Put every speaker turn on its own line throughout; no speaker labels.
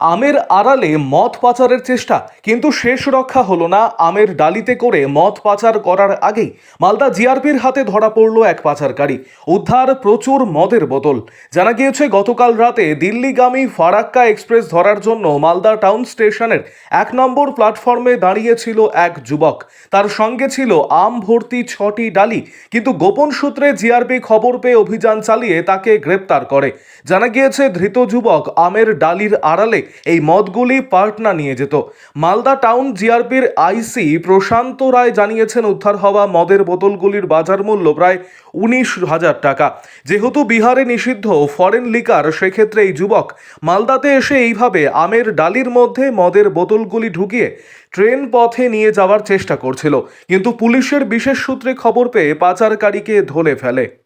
আমের আড়ালে মদ পাচারের চেষ্টা, কিন্তু শেষ রক্ষা হলো না আমের ডালিতে করে মদ পাচার করার আগেই মালদা জিআরপির হাতে ধরা পড়ল এক পাচারকারী। উদ্ধার প্রচুর মদের বোতল। জানা গিয়েছে, গতকাল রাতে দিল্লিগামী ফারাক্কা এক্সপ্রেস ধরার জন্য মালদা টাউন স্টেশনের এক নম্বর প্ল্যাটফর্মে দাঁড়িয়েছিল এক যুবক। তার সঙ্গে ছিল আম ভর্তি ছটি ডালি, কিন্তু গোপন সূত্রে জিআরপি খবর পেয়ে অভিযান চালিয়ে তাকে গ্রেপ্তার করে। জানা গিয়েছে, ধৃত যুবক আমের ডালির আড়ালে এই মদগুলি পাটনা নিয়ে যেত। মালদা টাউন জিআরপির আইসি প্রশান্ত রায় জানিয়েছেন, উদ্ধার হওয়া মদের বোতলগুলির বাজার মূল্য প্রায় উনিশ হাজার টাকা। যেহেতু বিহারে নিষিদ্ধ ফরেন লিকার, সেক্ষেত্রে এই যুবক মালদাতে এসে এইভাবে আমের ডালির মধ্যে মদের বোতলগুলি ঢুকিয়ে ট্রেন পথে নিয়ে যাওয়ার চেষ্টা করছিল। কিন্তু পুলিশের বিশেষ সূত্রে খবর পেয়ে পাচারকারীকে ধরে ফেলে।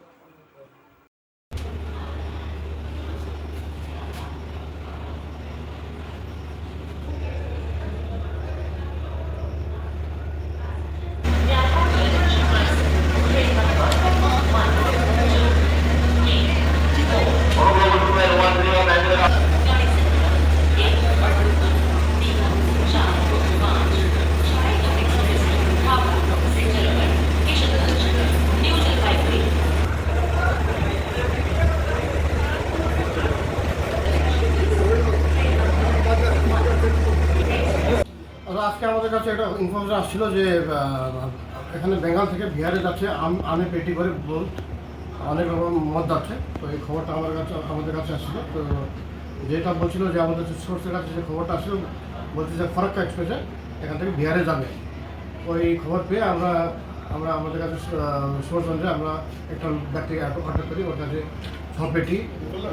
আজকে আমাদের কাছে একটা ইনফরমেশন আসছিল যে এখানে বেঙ্গল থেকে বিহারে যাচ্ছে, আম পেটি করে বল অনেক রকম মদ যাচ্ছে তো এই খবরটা আমার কাছে, আমাদের কাছে আসছিল। তো যেটা বলছিল যে আমাদের সোর্সের কাছে যে খবরটা আসছিল, বলছে যে ফরাক্কা এক্সপ্রেসে এখান থেকে বিহারে যাবে। ওই খবর পেয়ে আমরা আমরা আমাদের কাছে সোর্স অনুযায়ী আমরা একটা ব্যক্তিকে কন্ট্যাক্ট করি, ওর কাছে ছ পেটি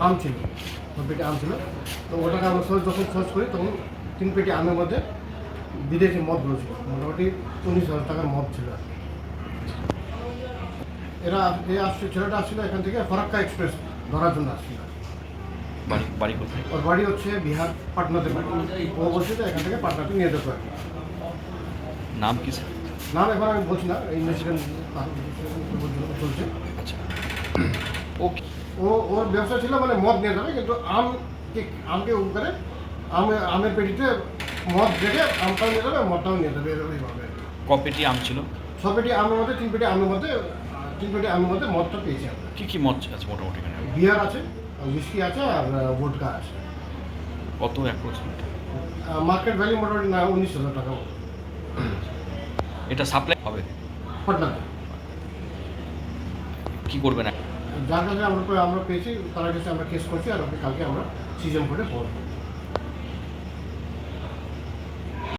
আম ছিল ছ পেটি আম ছিল। তো ওটাকে আমরা সোর্স যখন সোর্স করি, তখন তিন পেটি আমের মধ্যে বিদেশি মদ রয়েছে মোটামুটি উনিশ হাজার টাকার মদ ছিল। এরা এ আসছে ছেলেটা আসছিল এখান থেকে ফরাক্কা এক্সপ্রেস ধরার জন্য আসছিল।
বাড়ি বাড়ি কোথায়?
ওর বাড়ি হচ্ছে বিহার পাটনাতে। বাড়ি ও এখান থেকে পাটনাতে নিয়ে যেতে
নাম কি স্যার?
নাম এখন আমি বলছি না ইনভেস্টিগেশন চলছে।
আচ্ছা। ও
ও ওর ব্যবসা ছিল মানে মদ নিয়ে যাবে কিন্তু আম আমকে উ করে আমের পেটিতে মদ রেখে আমটাও নিয়ে যাবে মদটাও নিয়ে যাবে এইভাবে
ক পেটি আম ছিল?
ছ পেটি আমের মধ্যে তিন পেটি আমের মধ্যে তিন পেটি আমের মধ্যে মদটা পেয়েছি আমরা।
কি কি মদ আছে মোটামুটি এখানে?
বিয়ার আছে উইস্কি আছে আর ভোটকা আছে।
কত অ্যাপ্রক্সিমেট
মার্কেট ভ্যালু মোটামুটি না উনিশ হাজার টাকা মতো।
এটা সাপ্লাই হবে?
পাটনাতে
কি করবেন?
যার কাছে আমরা আমরা পেয়েছি তার কাছে আমরা কেস করছি আর ওকে কালকে আমরা সিজন করে পড়ব